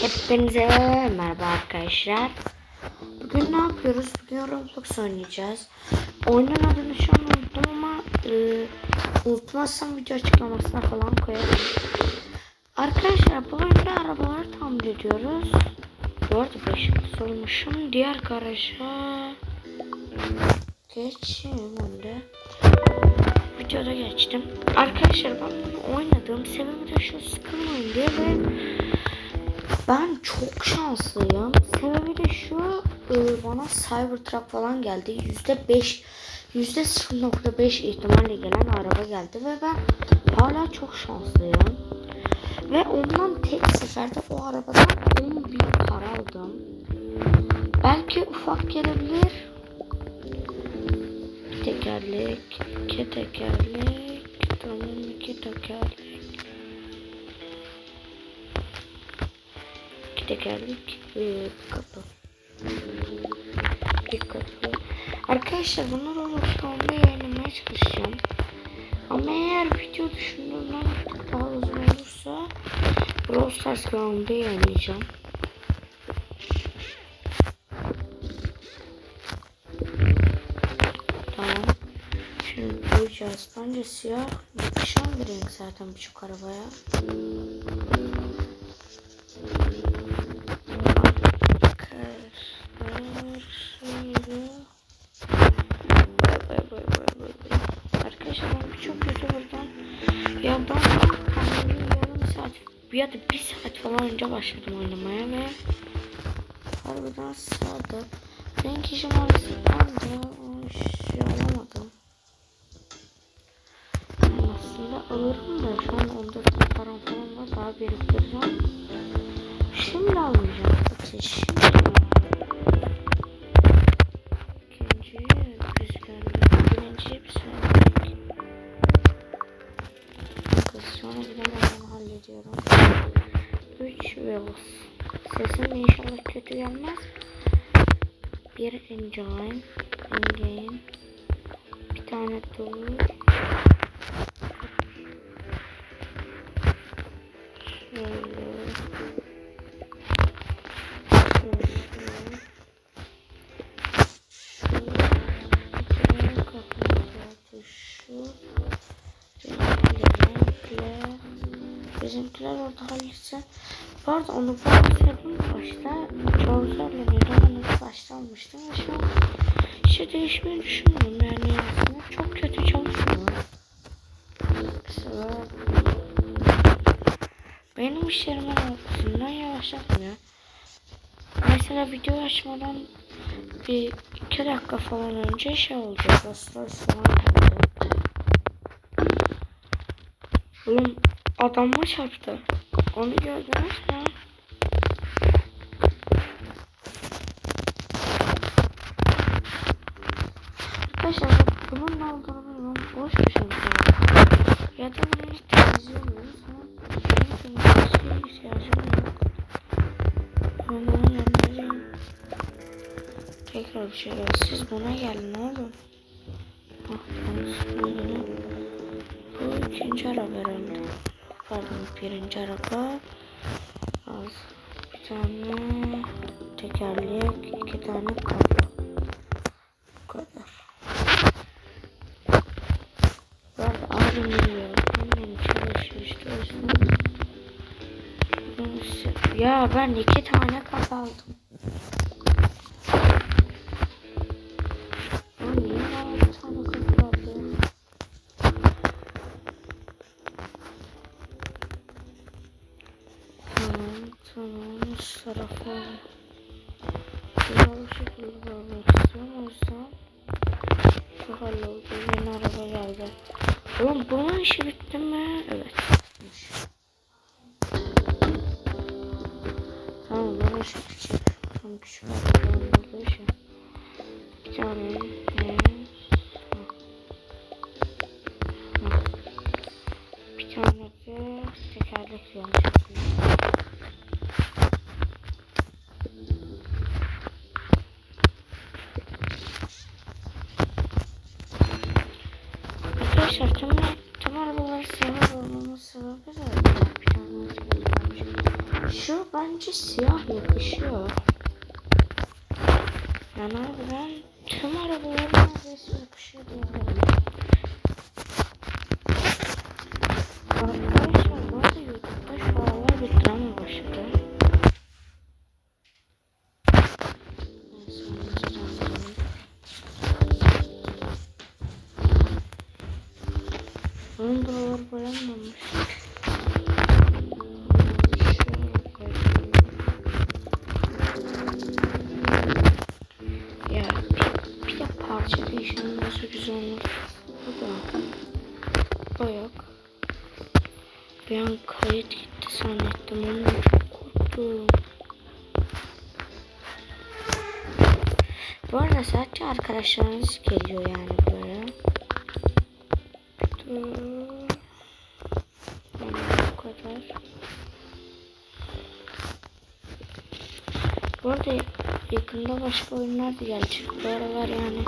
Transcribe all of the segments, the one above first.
Hepinize merhaba arkadaşlar. Bugün ne yapıyoruz? Bugün Roblox oynayacağız. Oyunun adını şu an unuttum ama e, unutmazsam video açıklamasına falan koyarım. Arkadaşlar bu oyunda arabaları tamir ediyoruz. Bu arada 5 yıldız olmuşum. Diğer garaja geçeyim önde. Videoda geçtim. Arkadaşlar ben bunu oynadığım sebebi de şu sıkılmayın diye ve ben çok şanslıyım. Sebebi de şu e, bana Cybertruck falan geldi. Yüzde beş yüzde 0.5 ihtimalle gelen araba geldi ve ben hala çok şanslıyım. Ve ondan tek seferde o arabadan 10 bin para aldım. Belki ufak gelebilir. Tekerlek, iki tekerlek, tamam iki tekerlek. Tekerlek, bir kapı. Bir kapı. Arkadaşlar bunlar Roblox'ta yayınlamaya çalışacağım. Ama eğer video düşündüğümden daha uzun olursa Brawl Stars kanalımda yayınlayacağım. Tamam. Şimdi boyayacağız. Bence siyah yakışan bir renk zaten birçok arabaya. Da bir saat falan önce başladım oynamaya ve harbiden sardı. Renk işi maalesef ben de o işi gelmez. Bir engine. Engine. Bir tane dur. Şöyle. Bizimkiler orada halletse. Bu arada onu sebebim başta çok zorlanıyordu. Onu başta almıştım ve şu an işte değişmeyi düşünmüyorum yani aslında çok kötü çalışmıyor. Mesela benim işlerimin arkasından yavaşlatmıyor. Mesela video açmadan bir iki dakika falan önce şey oldu. Baslar falan. Oğlum adamma çarptı. Onu gördünüz mü? Arkadaşlar bunun ne olduğunu bilmiyorum. Boş bir şey. Ya da bunu hiç temizlemiyoruz. ama Benim temizlemeye ihtiyacım yok. Ben bunu göndereyim. Tekrar bir şey geldi. Siz buna gelin oğlum. Ah, ben. Bu ikinci araba herhalde. Pardon birinci araba. Az. Bir tane tekerlek, iki tane kapı. Bu kadar. Ben abim biliyorum. Annem çalışmıştı. O yüzden. Ya ben iki tane kapı aldım. Ha. Bir tane de tekerlek yanlış. Arkadaşlar tüm, tüm arabaları siyah olmamın sebebi de. Şu bence siyah yakışıyor. Yani ben tüm arabaların neredeyse diyebilirim. Arkadaşlar bu arada YouTube'da şu aralar bir drama başladı. Bunun buraları boyanmamış. Arkadaşlarınız geliyor yani. Dur. Yani bu kadar. Bu arada yakında başka oyunlar da gelecek. Bu aralar yani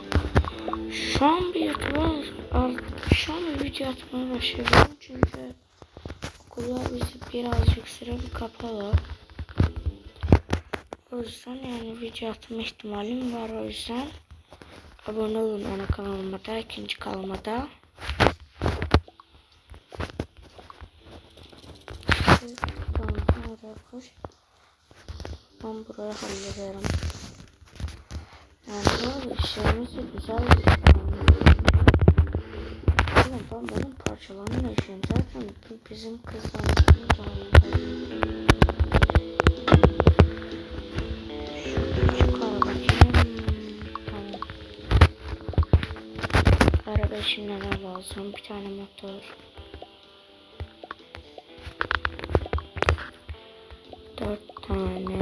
şu an bir YouTube'a şu an bir video atmaya başlıyorum çünkü okullar bizi birazcık süre bir kapalı. O yüzden yani video atma ihtimalim var o yüzden abone olun ana kanalıma da ikinci kanalıma da. Ben buraya hallederim. Yani bu arada işlerimiz de güzel bir Oğlum ben bunun parçalarını yaşıyorum. Zaten bizim kızlarımızın zamanında. Araba için neler lazım? Bir tane motor. Dört tane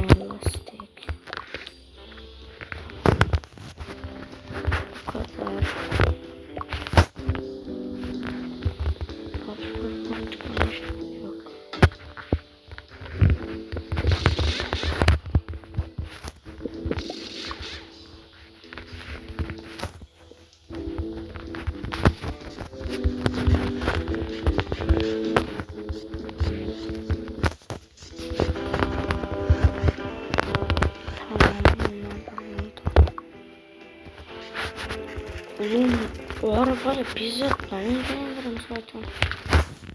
o arabayla bizzat ben ilgilenirim zaten.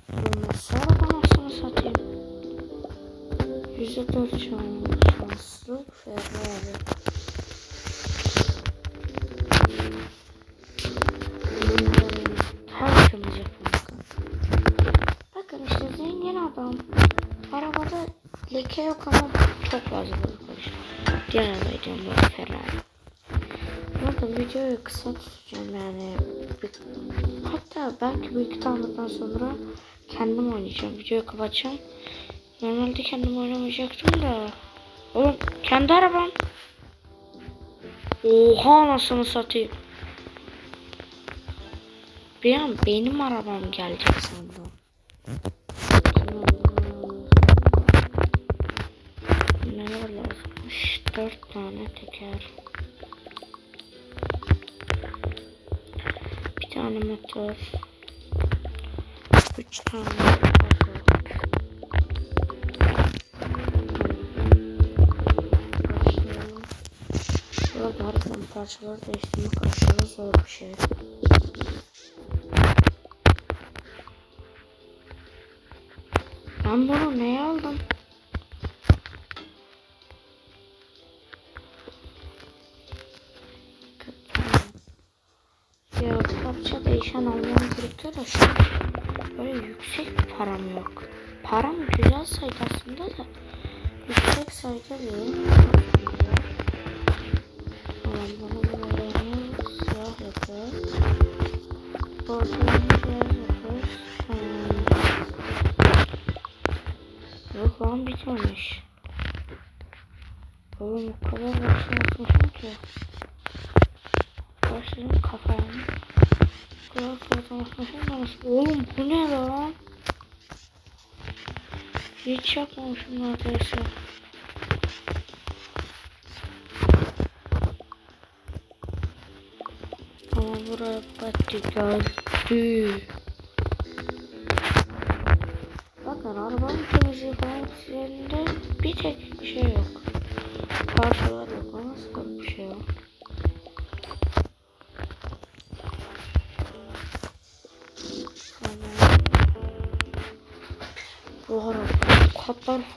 Bu nasıl araba nasıl satayım? Yüzde dört şanslı Ferrari. Tertemiz yapımı. Bakın işte zengin adam. Arabada leke yok ama çok fazla bakmış. Diğer arabayı diyorum bu Ferrari. Burada videoyu kısa tutacağım. Bir- Hatta belki bu iki tanıdıktan sonra kendim oynayacağım. Videoyu kapatacağım. Normalde kendim oynamayacaktım da. Oğlum kendi arabam. Oha anasını satayım. Bir an benim arabam gelecek sandım. Neler lazımmış? Dört tane teker. Tane motor. Üç tane motor. Burada harbiden parçaları değiştirmek aşırı zor bir şey. Ben bunu neye aldım? An böyle yüksek param yok. Param güzel sayı aslında da yüksek sayıda değil. Tamam bunu böyle siyah yapıyoruz. Ortalarını beyaz yapıyoruz. Tamam. Yok lan bitmemiş. Oğlum o kadar başlamışım ki. Başlayayım kafaya. Kadar kazanmışım da nasıl? Oğlum bu ne lan? Hiç yapmamışım neredeyse. Ama buraya batti geldi. Bakın arabanın temizliği falan üzerinde bir tek şey yok. Parçalar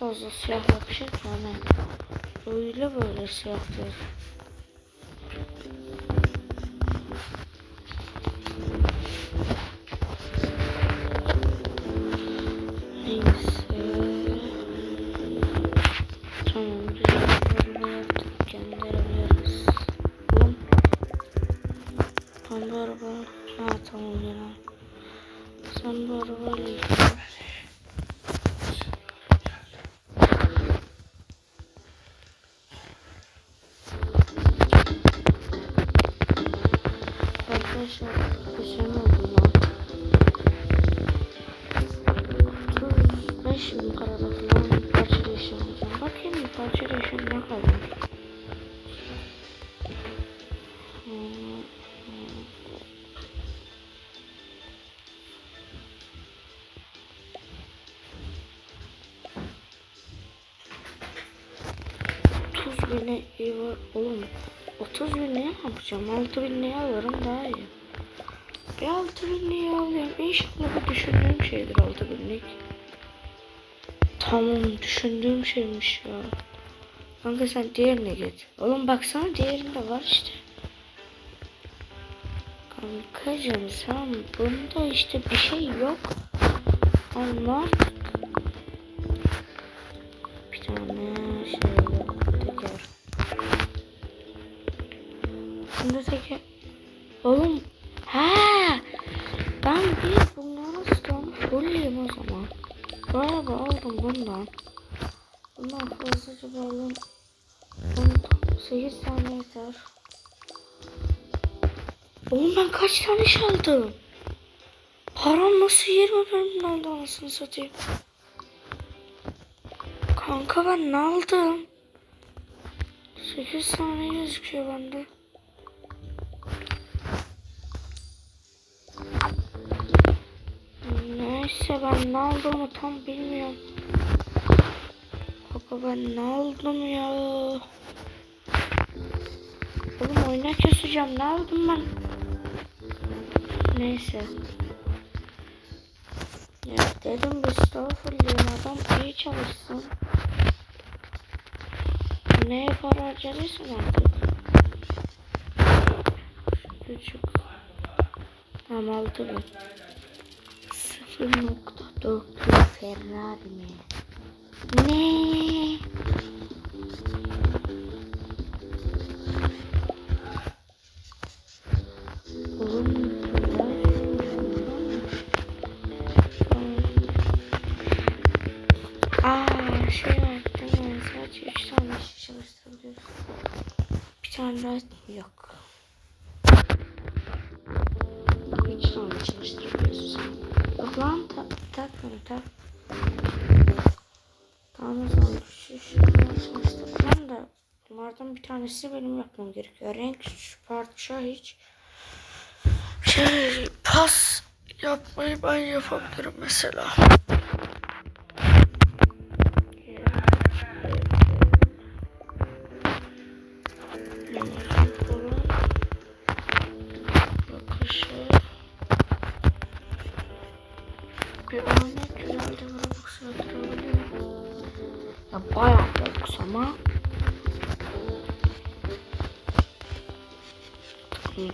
fazla siyah ki hani öyle böyle siyah değil. Neyse. Tamam biz araba. Ha tamam ya. Sen bu arabayla ilgilen. Yapacağım? 6 bin ne alırım daha iyi. Bir 6 bin niye alayım? İnşallah bu düşündüğüm şeydir 6 binlik. Tamam düşündüğüm şeymiş ya. Kanka sen diğerine git. Oğlum baksana diğerinde var işte. Kankacım sen bunda işte bir şey yok. Anlar. Yeter. Oğlum ben kaç tane iş aldım? Param nasıl 20 bölümden aldı anasını satayım. Kanka ben ne aldım? 8 tane gözüküyor bende. Neyse ben ne aldığımı tam bilmiyorum. Baba ben ne aldım ya? Oğlum oyuna keseceğim. Ne aldım ben? Neyse. Ya dedim bir stafurluyum adam iyi çalışsın. Neye para harcadıysan artık. Küçük. Tamam altı bin. 0.4 Ferrari mi? Ne? Tanesi benim yapmam gerekiyor. Renk parça hiç şey pas yapmayı ben yapabilirim mesela.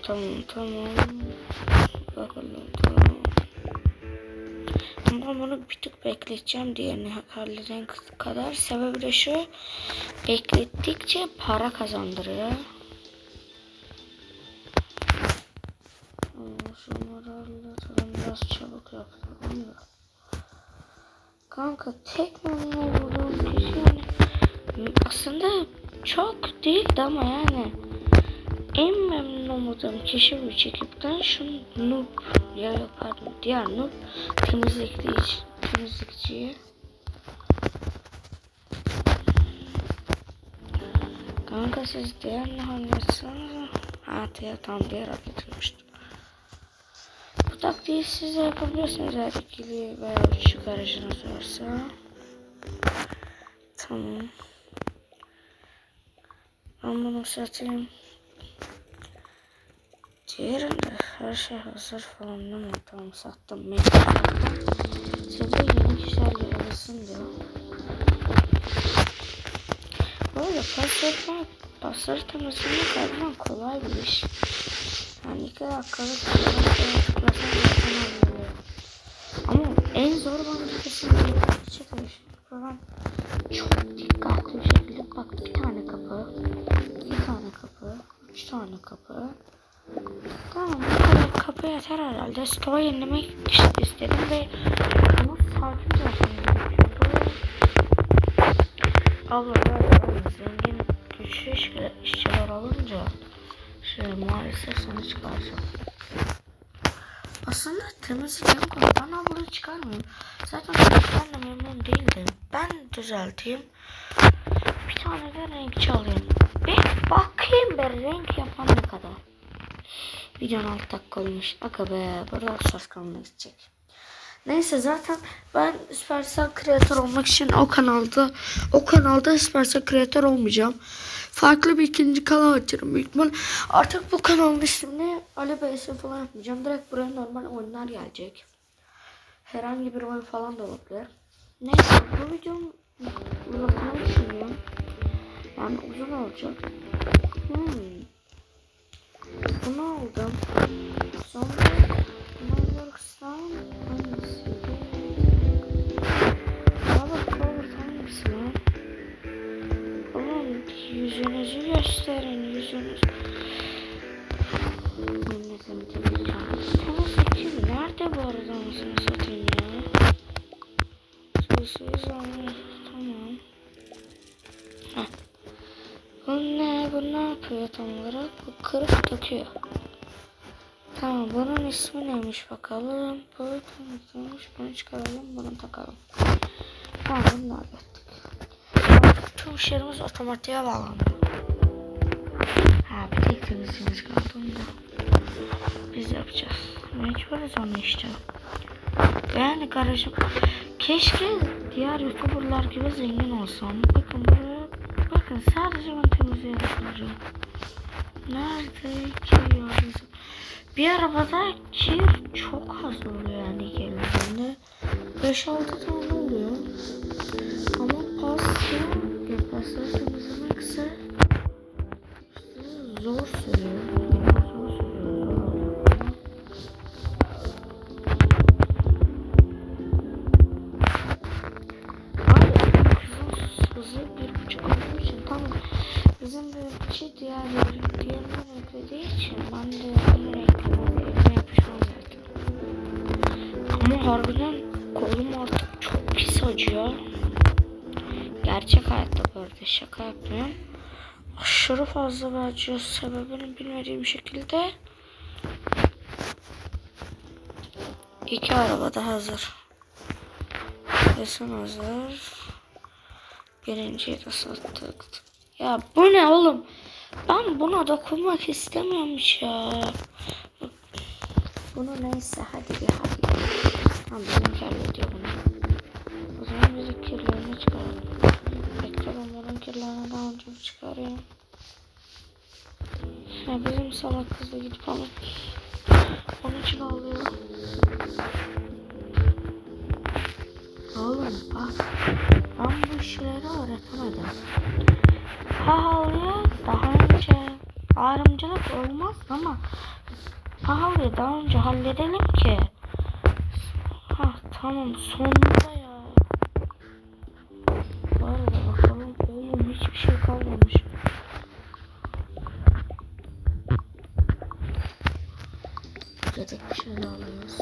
Tamam tamam. Bakalım tamam. Ama bunu bir tık bekleteceğim diğerini halledene kadar. Sebebi de şu. Beklettikçe para kazandırıyor. Şunları halledelim. Biraz çabuk yapalım da. Kanka tek kişi yani aslında çok değildi ama yani en memnun olduğum kişi bu çekipten şu noob ya pardon diğer noob temizlikçi temizlikçiye Kanka siz diğer ne anlatsanız Ha diğer tam diğer getirmiştim. Bu taktiği siz de yapabilirsiniz eğer ikili veya üç garajınız varsa. Tamam. Ben bunu satayım. Diğerinde her şey hazır falan değil mi? Tamam sattım. Mecbur sattım. Şimdi yeni kişilerle arasın diyor. Bu arada pasörler, pasör temizlemek harbiden kolay bir iş. Yani iki dakikalık bir tıklasan zaten oluyor. Ama en zor bana kesinlikle çekmiş. Falan çok dikkatli bir şekilde bak bir tane kapı, bir tane kapı, üç tane kapı. Kapı yeter herhalde. Stoğa yenilemek istedim ve bunu sakin yapmaya Abla ben zengin güçlü işçiler, olunca şey maalesef sana çıkaracağım. Aslında temizlik en kolay. Ben. Zaten ben de memnun değildim. Ben düzelteyim. Bir tane de renkçi alayım. Bir bakayım bir renk yapan ne kadar. Videonun alt dakika olmuş. Aga be burada söz kalmak gidecek. Neyse zaten ben Supercell kreatör olmak için o kanalda o kanalda Supercell kreatör olmayacağım. Farklı bir ikinci kanal açarım büyük ihtimal. Artık bu kanalın ismini Ali BS falan yapmayacağım. Direkt buraya normal oyunlar gelecek. Herhangi bir oyun falan da olabilir. Neyse bu videom uzatmayı düşünüyorum. Yani uzun olacak. Hmm. Bunu aldım. Sonra alırsam hangisiydi? Valla Clover hangisi lan? Oğlum yüzünüzü gösterin yüzünüz. Milletin. Temizlik kim? Nerede bu arada anasını satayım ya? Sözsüz ama tamam. Heh. Bu ne? Bu ne yapıyor tam olarak? Bu kırıp takıyor. Tamam bunun ismi neymiş bakalım. Bu tanıtılmış. Bunu çıkaralım. Bunu takalım. Tamam bunu hallettik. Tüm işlerimiz otomatiğe bağlandı. Ha bir tek temizliğimiz kaldı onu da. Biz yapacağız. Mecburuz onu işte. Yani garajım. Keşke diğer youtuberlar gibi zengin olsam. Bakın buraya. Bakın sadece ben temizliğe yapacağım. Nerede ki yalnız? Bir arabada kir çok az oluyor yani geldiğinde. 5-6 tane oluyor. Ama pasta ya pasta temizlemekse işte Aşırı fazla bir acıyor sebebini bilmediğim şekilde. İki araba da hazır. Resim hazır. Birinciyi de sattık. Ya bu ne oğlum? Ben buna dokunmak istemiyorum hiç ya. Bunu neyse hadi bir hadi. Tamam bizim hallediyor bunu. O zaman biz kirlerini çıkaralım. Bekle ben bunun kirlerini daha önce çıkarayım. Ya bizim salak kızla gidip alıp onun için ağlıyor. Oğlum bak ben bu işleri öğretemedim. Pahalıya daha önce ayrımcılık olmaz ama pahalıya daha önce halledelim ki. Ha tamam sonunda ya. Bu arada bakalım oğlum hiçbir şey kalmamış. Dedik şey alıyoruz.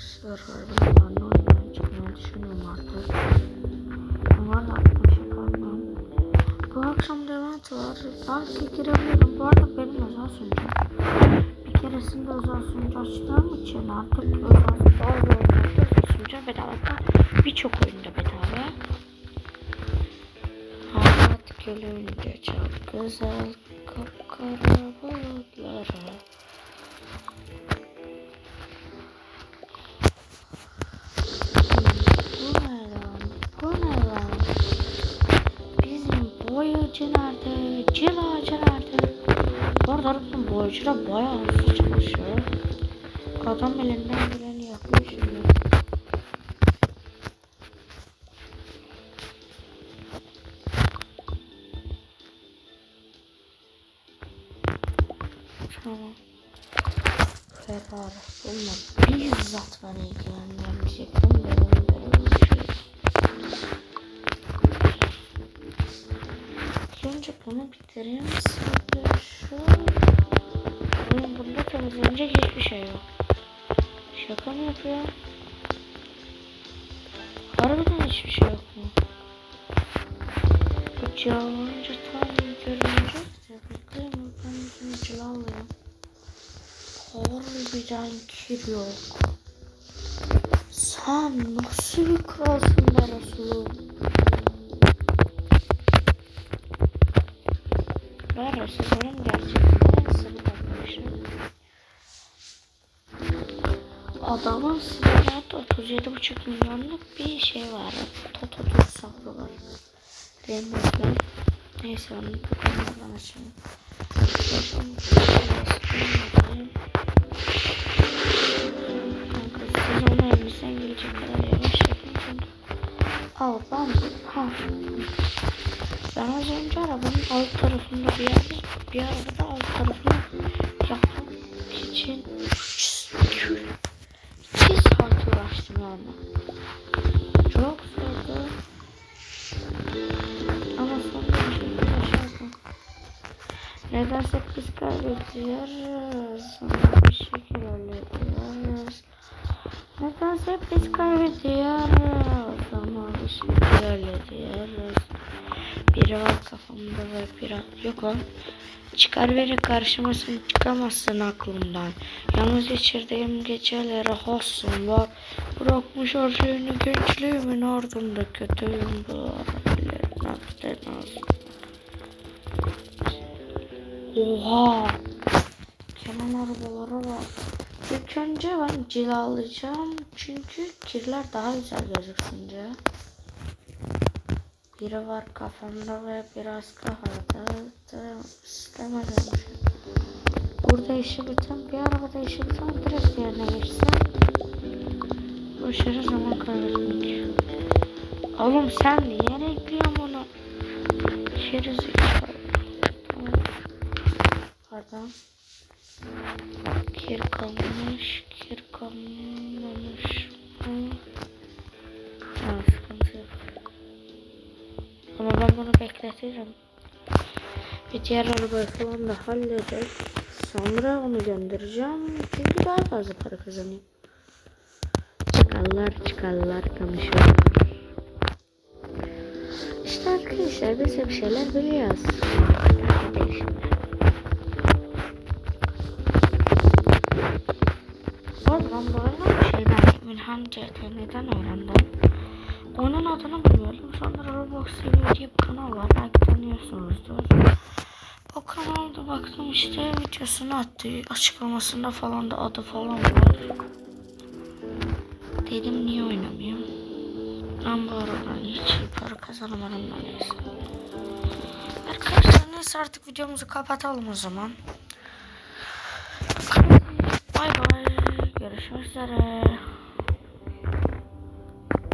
Arkadaşlar de oyundan çıkmayı düşünüyorum artık. Ama da kalmam. Bu akşam devam sıkıntı var. Belki girebilirim. Bu arada benim özel sunucum. Bir keresinde özel sunucu açtığım için artık özel bazı oyunlarda özel sunucu bedava. Birçok oyunda bedava. Hayat gülünce çok güzel kapkara boyacılar bayağı hızlı çalışıyor. Adam elinden geleni yapıyor şimdi. Tamam. Ferrari. Bununla bizzat ben ilgilenmeyecektim. Ben onu böyle İlk önce bunu bitireyim. Sonra şu. Temizlenecek hiçbir şey yok. Şaka mı yapıyor? Harbiden hiçbir şey yok mu? Bu cilalanınca tam görünecek de. Bekleyin ben bunu cilalayayım. Harbiden kir yok. Sen nasıl bir kralsın be Resulüm? Ben Resulüm'ün gerçekten Silahında 37,5 milyonluk bir şey var. Toto tutsaklı var. Remotlar. Neyse onu onlardan açayım. Bakın, bakın. Kanka siz onu elinizden gelecek kadar yavaş yapın. Al ben ha. Ben az önce arabanın alt tarafında bir yerde bir arabada alt tarafını Nedense biz kaybediyoruz. Ama bir şekilde hallediyoruz. Nedense biz kaybediyoruz. Ama bir şekilde hallediyoruz. Biri var kafamda ve biri yok lan. Çıkar beni karşımasın çıkamazsın aklımdan. Yalnız geçirdiğim gecelere hasım var. Bırakmış her şeyini gençliğimin ardında kötüyüm bu arabayı. Neften olsun. Oha. Kenan arabalara bak. İlk önce ben cilalayacağım. Çünkü kirler daha güzel gözüksün diye. Biri var kafamda ve biraz kafada da istemedim. Burada işi biten bir arabada işi biten direkt yerine geçsem boşarı zaman kaybetmek. Oğlum sen niye ekliyorsun onu? Tamam. Pardon. Kir kalmış, kir kalmamış. Hı. Ha, sıkıntı yok. Ama ben bunu bekletirim. Bir diğer arabayı falan da halledip sonra onu göndereceğim. Çünkü daha fazla para kazanayım. Çıkarlar çıkarlar konuşuyorlar. İşte arkadaşlar biz hep şeyler biliyoruz. Şimdi. Oradan bu arada şeyden Emirhan CTN'den öğrendim. Onun adını bilmiyorum. Sonra Roblox TV diye bir kanal var. Belki tanıyorsunuzdur. O kanalda baktım işte videosunu attı. Açıklamasında falan da adı falan var. Dedim niye oynamayayım. Ben bu aradan hiç para kazanamadım da. Arkadaşlar neyse artık videomuzu kapatalım o zaman. Bay bay. Görüşmek üzere.